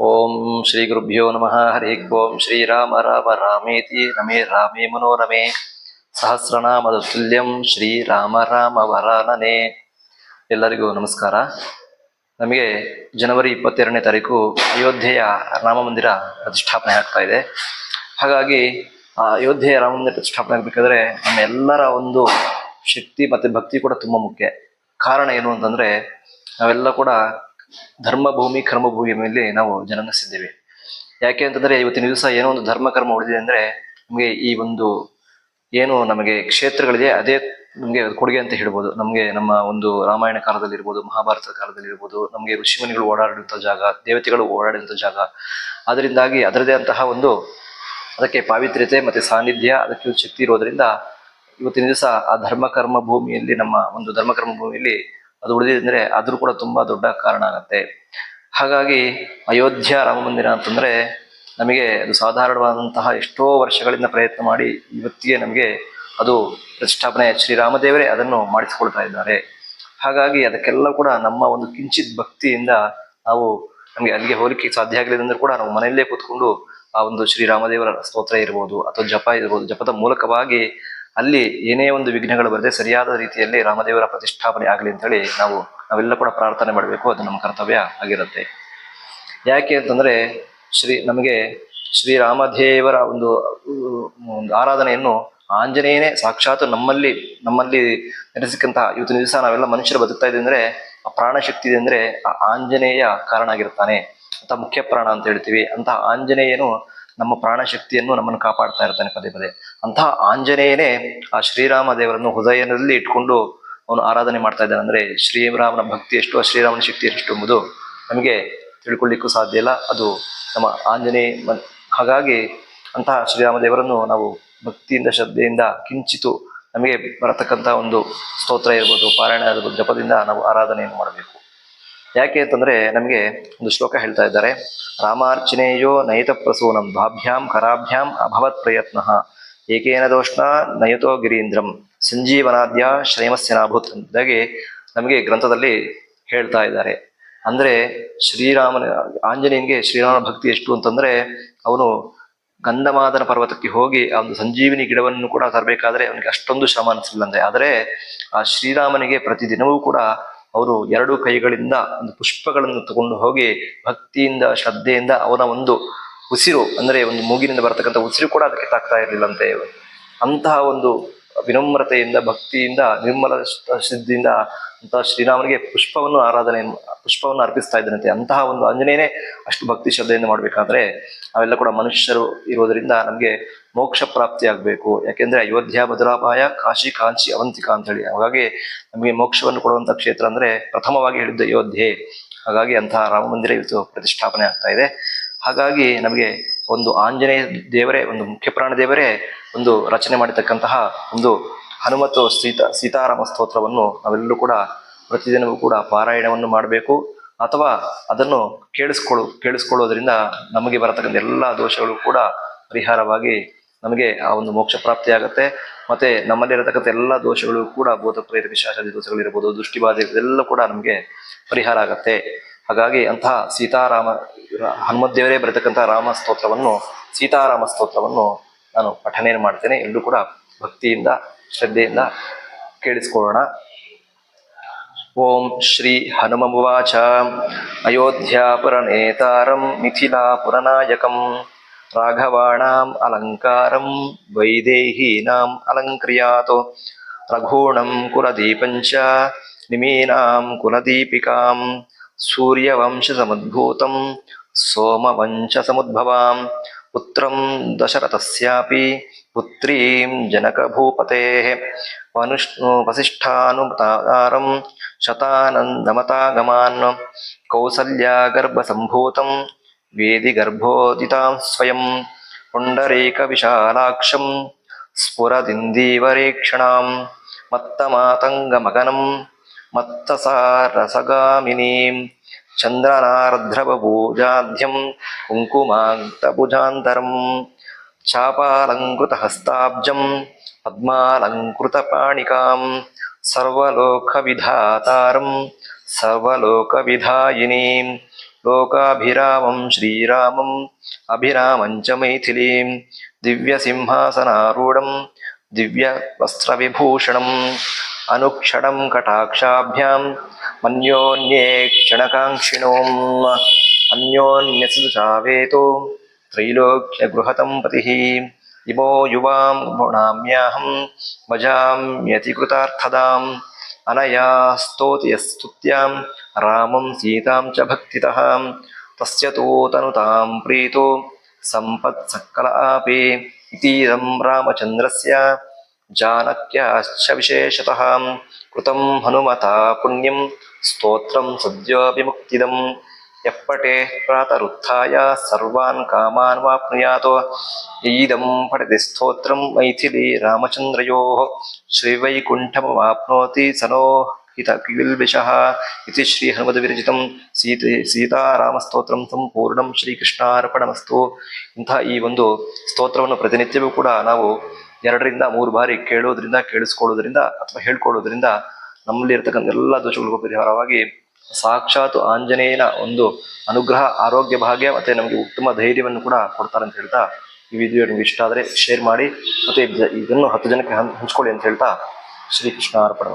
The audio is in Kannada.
ಓಂ ಶ್ರೀ ಗುರುಭ್ಯೋ ನಮಃ. ಹರಿ ಓಂ ಶ್ರೀರಾಮ ರಾಮ ರಾಮೇತಿ ರಮೇ ರಾಮೇ ಮನೋರಮೇ ಸಹಸ್ರನಾಮದ ತುಲ್ಯಂ ಶ್ರೀರಾಮ ರಾಮ ವರಾನನೆ. ಎಲ್ಲರಿಗೂ ನಮಸ್ಕಾರ. ನಮಗೆ ಜನವರಿ ಇಪ್ಪತ್ತೆರಡನೇ ತಾರೀಕು ಅಯೋಧ್ಯೆಯ ರಾಮ ಮಂದಿರ ಪ್ರತಿಷ್ಠಾಪನೆ ಆಗ್ತಾ ಇದೆ. ಹಾಗಾಗಿ ಆ ಅಯೋಧ್ಯೆಯ ರಾಮ ಮಂದಿರ ಪ್ರತಿಷ್ಠಾಪನೆ ಆಗಬೇಕಾದ್ರೆ ನಮ್ಮೆಲ್ಲರ ಒಂದು ಶಕ್ತಿ ಮತ್ತು ಭಕ್ತಿ ಕೂಡ ತುಂಬ ಮುಖ್ಯ. ಕಾರಣ ಏನು ಅಂತಂದರೆ ನಾವೆಲ್ಲ ಕೂಡ ಧರ್ಮ ಭೂಮಿ ಕರ್ಮ ಭೂಮಿಯಲ್ಲಿ ನಾವು ಜನನಿಸಿದ್ದೇವೆ ಯಾಕೆ ಅಂತಂದ್ರೆ ಇವತ್ತಿನ ದಿವಸ ಏನೋ ಒಂದು ಧರ್ಮ ಕರ್ಮ ಉಳಿದಿದೆ ಅಂದ್ರೆ ನಮಗೆ ಈ ಒಂದು ಏನು ನಮಗೆ ಕ್ಷೇತ್ರಗಳಿದೆ, ಅದೇ ನಮಗೆ ಕೊಡುಗೆ ಅಂತ ಹೇಳ್ಬೋದು. ನಮಗೆ ನಮ್ಮ ಒಂದು ರಾಮಾಯಣ ಕಾಲದಲ್ಲಿ ಇರ್ಬೋದು ಮಹಾಭಾರತ ಕಾಲದಲ್ಲಿ ಇರ್ಬೋದು, ನಮಗೆ ಋಷಿಮುನಿಗಳು ಓಡಾಡಿದಂಥ ಜಾಗ, ದೇವತೆಗಳು ಓಡಾಡಿದಂಥ ಜಾಗ. ಅದರಿಂದಾಗಿ ಅದರದೇ ಅಂತಹ ಒಂದು ಅದಕ್ಕೆ ಪಾವಿತ್ರ್ಯತೆ ಮತ್ತೆ ಸಾನ್ನಿಧ್ಯ, ಅದಕ್ಕೆ ಶಕ್ತಿ ಇರೋದ್ರಿಂದ ಇವತ್ತಿನ ದಿವಸ ಆ ಧರ್ಮ ಕರ್ಮ ಭೂಮಿಯಲ್ಲಿ ನಮ್ಮ ಒಂದು ಧರ್ಮ ಕರ್ಮ ಭೂಮಿಯಲ್ಲಿ ಅದು ಉಳಿದಿದೆ ಅದ್ರೂ ಕೂಡ ತುಂಬಾ ದೊಡ್ಡ ಕಾರಣ ಆಗತ್ತೆ. ಹಾಗಾಗಿ ಅಯೋಧ್ಯ ರಾಮ ಮಂದಿರ ಅಂತಂದ್ರೆ ನಮಗೆ ಅದು ಸಾಧಾರಣವಾದಂತಹ ಎಷ್ಟೋ ವರ್ಷಗಳಿಂದ ಪ್ರಯತ್ನ ಮಾಡಿ ಇವತ್ತಿಗೆ ನಮಗೆ ಅದು ಪ್ರತಿಷ್ಠಾಪನೆ ಶ್ರೀರಾಮದೇವರೇ ಅದನ್ನು ಮಾಡಿಸಿಕೊಳ್ತಾ ಇದ್ದಾರೆ. ಹಾಗಾಗಿ ಅದಕ್ಕೆಲ್ಲ ಕೂಡ ನಮ್ಮ ಒಂದು ಕಿಂಚಿತ್ ಭಕ್ತಿಯಿಂದ ನಾವು ನಮಗೆ ಅಲ್ಲಿಗೆ ಹೋಲಿಕೆ ಸಾಧ್ಯ ಆಗಲಿಲ್ಲ ಅಂದ್ರೆ ಕೂಡ ನಾವು ಮನೆಯಲ್ಲೇ ಕೂತ್ಕೊಂಡು ಆ ಒಂದು ಶ್ರೀರಾಮದೇವರ ಸ್ತೋತ್ರ ಇರ್ಬೋದು ಅಥವಾ ಜಪ ಇರ್ಬೋದು, ಜಪದ ಮೂಲಕವಾಗಿ ಅಲ್ಲಿ ಏನೇ ಒಂದು ವಿಘ್ನಗಳು ಬರದೆ ಸರಿಯಾದ ರೀತಿಯಲ್ಲಿ ರಾಮದೇವರ ಪ್ರತಿಷ್ಠಾಪನೆ ಆಗಲಿ ಅಂತೇಳಿ ನಾವು ನಾವೆಲ್ಲ ಕೂಡ ಪ್ರಾರ್ಥನೆ ಮಾಡಬೇಕು, ಅದು ನಮ್ಮ ಕರ್ತವ್ಯ ಆಗಿರುತ್ತೆ. ಯಾಕೆ ಅಂತಂದ್ರೆ ಶ್ರೀ ನಮಗೆ ಶ್ರೀರಾಮದೇವರ ಒಂದು ಉ- ಒಂದು ಆರಾಧನೆಯನ್ನು ಆಂಜನೇಯನೇ ಸಾಕ್ಷಾತ್ ನಮ್ಮಲ್ಲಿ ನಮ್ಮಲ್ಲಿ ನೆಲೆಸಿಕ್ಕಂತಹ ಇವತ್ತಿನ ದಿವಸ ನಾವೆಲ್ಲ ಮನುಷ್ಯರು ಬದುಕ್ತಾ ಇದೆ ಅಂದ್ರೆ ಆ ಪ್ರಾಣ ಶಕ್ತಿ ಇದೆ ಅಂದ್ರೆ ಆ ಆಂಜನೇಯ ಕಾರಣ ಆಗಿರ್ತಾನೆ. ಅಂತ ಮುಖ್ಯ ಪ್ರಾಣ ಅಂತ ಹೇಳ್ತೀವಿ. ಅಂತಹ ಆಂಜನೇಯನು ನಮ್ಮ ಪ್ರಾಣ ಶಕ್ತಿಯನ್ನು ನಮ್ಮನ್ನು ಕಾಪಾಡ್ತಾ ಇರ್ತಾನೆ ಪದೇ ಪದೇ. ಅಂತಹ ಆಂಜನೇಯನೇ ಆ ಶ್ರೀರಾಮ ದೇವರನ್ನು ಹೃದಯದಲ್ಲಿ ಇಟ್ಕೊಂಡು ಅವನು ಆರಾಧನೆ ಮಾಡ್ತಾ ಇದ್ದಾನೆ. ಅಂದ್ರೆ ಶ್ರೀರಾಮನ ಭಕ್ತಿ ಎಷ್ಟು, ಆ ಶ್ರೀರಾಮನ ಶಕ್ತಿ ಎಷ್ಟು ಎಂಬುದು ನಮಗೆ ತಿಳ್ಕೊಳ್ಳಿಕ್ಕೂ ಸಾಧ್ಯ ಇಲ್ಲ. ಅದು ನಮ್ಮ ಆಂಜನೇಯ ಹಾಗಾಗಿ ಅಂತಹ ಶ್ರೀರಾಮ ದೇವರನ್ನು ನಾವು ಭಕ್ತಿಯಿಂದ, ಶ್ರದ್ಧೆಯಿಂದ ಕಿಂಚಿತು ನಮಗೆ ಬರತಕ್ಕಂಥ ಒಂದು ಸ್ತೋತ್ರ ಇರ್ಬೋದು, ಪಾರಾಯಣ ಇರ್ಬೋದು, ಜಪದಿಂದ ನಾವು ಆರಾಧನೆಯನ್ನು ಮಾಡಬೇಕು. ಯಾಕೆ ಅಂತಂದ್ರೆ ನಮಗೆ ಒಂದು ಶ್ಲೋಕ ಹೇಳ್ತಾ ಇದ್ದಾರೆ ರಾಮಾರ್ಚನೆಯೋ ನಯತ ಪ್ರಸೂನಂ ಭಾಭ್ಯಾಂ ಕರಾಭ್ಯಾಂ ಅಭವತ್ ಪ್ರಯತ್ನ, ಏಕೇನ ದೋಷ್ಣ ನಯತೋ ಗಿರೀಂದ್ರಂ ಸಂಜೀವನಾದ್ಯ ಶ್ರೇಮಸ್ಯನಾಭೂತ್ ಅಂದಾಗಿ ನಮಗೆ ಗ್ರಂಥದಲ್ಲಿ ಹೇಳ್ತಾ ಇದ್ದಾರೆ. ಅಂದ್ರೆ ಶ್ರೀರಾಮನ, ಆಂಜನೇಯನಿಗೆ ಶ್ರೀರಾಮನ ಭಕ್ತಿ ಎಷ್ಟು ಅಂತಂದ್ರೆ ಅವನು ಗಂಧಮಾದನ ಪರ್ವತಕ್ಕೆ ಹೋಗಿ ಆ ಒಂದು ಸಂಜೀವಿನಿ ಗಿಡವನ್ನು ಕೂಡ ತರಬೇಕಾದ್ರೆ ಅವನಿಗೆ ಅಷ್ಟೊಂದು ಶ್ರಮ ಅನಿಸಲಿಲ್ಲಂತೆ ಆದರೆ ಆ ಶ್ರೀರಾಮನಿಗೆ ಪ್ರತಿದಿನವೂ ಕೂಡ ಅವರು ಎರಡು ಕೈಗಳಿಂದ ಒಂದು ಪುಷ್ಪಗಳನ್ನು ತಗೊಂಡು ಹೋಗಿ ಭಕ್ತಿಯಿಂದ, ಶ್ರದ್ಧೆಯಿಂದ ಅವನ ಒಂದು ಉಸಿರು, ಅಂದ್ರೆ ಒಂದು ಮೂಗಿನಿಂದ ಬರತಕ್ಕಂಥ ಉಸಿರು ಕೂಡ ಅದಕ್ಕೆ ತಾಗ್ತಾ ಇರಲಿಲ್ಲಂತೆ ಅಂತಹ ಒಂದು ವಿನಮ್ರತೆಯಿಂದ, ಭಕ್ತಿಯಿಂದ, ನಿರ್ಮಲ ಸಿದ್ಧಿಯಿಂದ ಅಂತ ಶ್ರೀರಾಮನಿಗೆ ಪುಷ್ಪವನ್ನು ಆರಾಧನೆ, ಪುಷ್ಪವನ್ನು ಅರ್ಪಿಸ್ತಾ ಇದ್ದಾನಂತೆ. ಅಂತಹ ಒಂದು ಆಂಜನೇಯನೇ ಅಷ್ಟು ಭಕ್ತಿ ಶ್ರದ್ಧೆಯಿಂದ ಮಾಡಬೇಕಾದ್ರೆ ಅವೆಲ್ಲ ಕೂಡ ಮನುಷ್ಯರು ಇರೋದರಿಂದ ನಮಗೆ ಮೋಕ್ಷ ಪ್ರಾಪ್ತಿ ಆಗಬೇಕು ಯಾಕೆಂದ್ರೆ ಅಯೋಧ್ಯ ಭದ್ರಾಪಾಯ ಕಾಶಿ ಕಾಂಚಿ ಅವಂತಿಕಾ ಅಂತ ಹೇಳಿ ಹಾಗಾಗಿ ನಮಗೆ ಮೋಕ್ಷವನ್ನು ಕೊಡುವಂತ ಕ್ಷೇತ್ರ ಅಂದ್ರೆ ಪ್ರಥಮವಾಗಿ ಹೇಳಿದ್ದ ಅಯೋಧ್ಯೆ. ಹಾಗಾಗಿ ಅಂತಹ ರಾಮ ಮಂದಿರ ಇವತ್ತು ಪ್ರತಿಷ್ಠಾಪನೆ ಆಗ್ತಾ ಇದೆ. ಹಾಗಾಗಿ ನಮಗೆ ಒಂದು ಆಂಜನೇಯ ದೇವರೇ, ಒಂದು ಮುಖ್ಯ ಪ್ರಾಣ ದೇವರೇ ಒಂದು ರಚನೆ ಮಾಡಿರ್ತಕ್ಕಂತಹ ಒಂದು ಹನುಮತ ಸೀತಾ, ಸೀತಾರಾಮ ಸ್ತೋತ್ರವನ್ನು ನಾವೆಲ್ಲರೂ ಕೂಡ ಪ್ರತಿದಿನವೂ ಕೂಡ ಪಾರಾಯಣವನ್ನು ಮಾಡಬೇಕು. ಅಥವಾ ಅದನ್ನು ಕೇಳಿಸ್ಕೊಳ್ಳು ಕೇಳಿಸ್ಕೊಳ್ಳೋದ್ರಿಂದ ನಮಗೆ ಬರತಕ್ಕಂಥ ಎಲ್ಲ ದೋಷಗಳು ಕೂಡ ಪರಿಹಾರವಾಗಿ ನಮಗೆ ಆ ಒಂದು ಮೋಕ್ಷ ಪ್ರಾಪ್ತಿ ಆಗುತ್ತೆ ಮತ್ತೆ ನಮ್ಮಲ್ಲಿರತಕ್ಕಂಥ ಎಲ್ಲ ದೋಷಗಳು ಕೂಡ ಭೂತ ಪ್ರೇತ ವಿಶ್ವಾಸಾದಿ ದೋಷಗಳಿರ್ಬೋದು ದೃಷ್ಟಿಬಾಧೆ ಇದೆಲ್ಲ ಕೂಡ ನಮಗೆ ಪರಿಹಾರ ಆಗತ್ತೆ. ಹಾಗಾಗಿ ಅಂತಹ ಸೀತಾರಾಮ ಹನುಮದೇವರೇ ಬರತಕ್ಕಂತಹ ರಾಮ ಸ್ತೋತ್ರವನ್ನು, ಸೀತಾರಾಮ ಸ್ತೋತ್ರವನ್ನು ನಾನು ಪಠಣೆಯನ್ನು ಮಾಡ್ತೇನೆ ಎಲ್ಲರೂ ಕೂಡ ಭಕ್ತಿಯಿಂದ ಶ್ರದ್ಧೆಯಿಂದ ಕೇಳಿಸ್ಕೊಳ್ಳೋಣ ಓಂ ಶ್ರೀ ಹನುಮವಾಚ ಅಯೋಧ್ಯಾಪುರನೇತಾರಂ ಮಿಥಿಲಾಪುರನಾಯಕಂ ರಾಘವಾಣಾಂ ಅಲಂಕಾರಂ ವೈದೇಹೀನಾಂ ಅಲಂಕ್ರಿಯಾತು ರಘೂಣಂ ಕುಲದೀಪಂಚ ನಿಮೀನಾಂ ಕುಲದೀಪಿಕಾಂ ಸೂರ್ಯವಂಶಸಮದ್ಭೂತಂ ಸೋಮವಂಶಸಮುದ್ಭವಾಂ పుత్రం దశరథస్యాపి పుత్రీం జనకభూపతే వనుష్ణు వసిష్ఠానుతారం శతానందమతాగమాన్ కౌసల్యాగర్భసంభూతం వేది గర్భోదితాం స్వయం పుండరీక విశాలాక్షం స్ఫురదిందీవరీక్షణాం మత్తమాతంగమగనం మత్తసారసగామినీం చంద్రనార్ధ్రవపూజాధ్యం కుంకుమాంతభుజాంతరం చాపాలంకృతహస్తాబ్జం పద్మాలంకృతపాణికాం సర్వలోకవిధాతారం సర్వలోకవిధాయినీం లోకాభిరామం శ్రీరామం అభిరామం చ మైథిలీం దివ్యసింహాసనారూఢం దివ్యవస్త్రవిభూషణం. అనుక్షణం కటాక్షాభ్యాం మన్యోన్యే క్షణకాంక్షిణోం అన్యోన్యసృజావేతో త్రైలోక్యగృహతం పతి ఇమో యువాం గుణామ్యాహం భజామ్యతికృతార్థదాం అనయా స్తోతియస్తుత్యాం రామం సీతాం చ భక్తి తస్య తోతనుతాం ప్రీతో సంపత్సక్కల ఆపే ఇతీదం రామచంద్రస్య जानक्याश्च विशेषतः कृतं हनुमता पुण्यं स्तोत्रं सद्यो विमुक्तिदम् यः पठेः प्रातरुत्थाय सर्वान् कामान् वाप्नुयात् इदं पठति स्तोत्रं मैथिली रामचन्द्रयोः श्रीवैकुण्ठमवाप्नोति स नो हितकिल्बिषः इति ಶ್ರೀಹನುಮದ್ವಿರಚಿತಂ ಸೀತೆ ಸೀತಾರಾಮಸ್ತೋತ್ರಂ ಸಂಪೂರ್ಣಂ ಶ್ರೀಕೃಷ್ಣಾರ್ಪಣಮಸ್ತು ಇಂಥ ಈ ಒಂದು ಸ್ತೋತ್ರವನ್ನು ಪ್ರತಿನಿತ್ಯವೂ ಕೂಡ ನಾವು ಎರಡರಿಂದ ಮೂರು ಬಾರಿ ಕೇಳೋದ್ರಿಂದ, ಕೇಳಿಸ್ಕೊಳ್ಳೋದ್ರಿಂದ ಅಥವಾ ಹೇಳ್ಕೊಳ್ಳೋದ್ರಿಂದ ನಮ್ಮಲ್ಲಿ ಇರ್ತಕ್ಕಂಥ ಎಲ್ಲ ದೋಷಗಳಿಗೂ ಪರಿಹಾರವಾಗಿ ಸಾಕ್ಷಾತ್ ಆಂಜನೇಯನ ಒಂದು ಅನುಗ್ರಹ, ಆರೋಗ್ಯ ಭಾಗ್ಯ ಮತ್ತೆ ನಮಗೆ ಉತ್ತಮ ಧೈರ್ಯವನ್ನು ಕೂಡ ಕೊಡ್ತಾರೆ ಅಂತ ಹೇಳ್ತಾ ಈ ವಿಡಿಯೋ ನಿಮ್ಗೆ ಇಷ್ಟ ಆದರೆ ಶೇರ್ ಮಾಡಿ ಮತ್ತೆ ಇದ್- ಇದನ್ನು ಹತ್ತು ಜನಕ್ಕೆ ಹಂಚ್ಕೊಳ್ಳಿ ಅಂತ ಹೇಳ್ತಾ ಶ್ರೀಕೃಷ್ಣ ಅರ್ಪಣ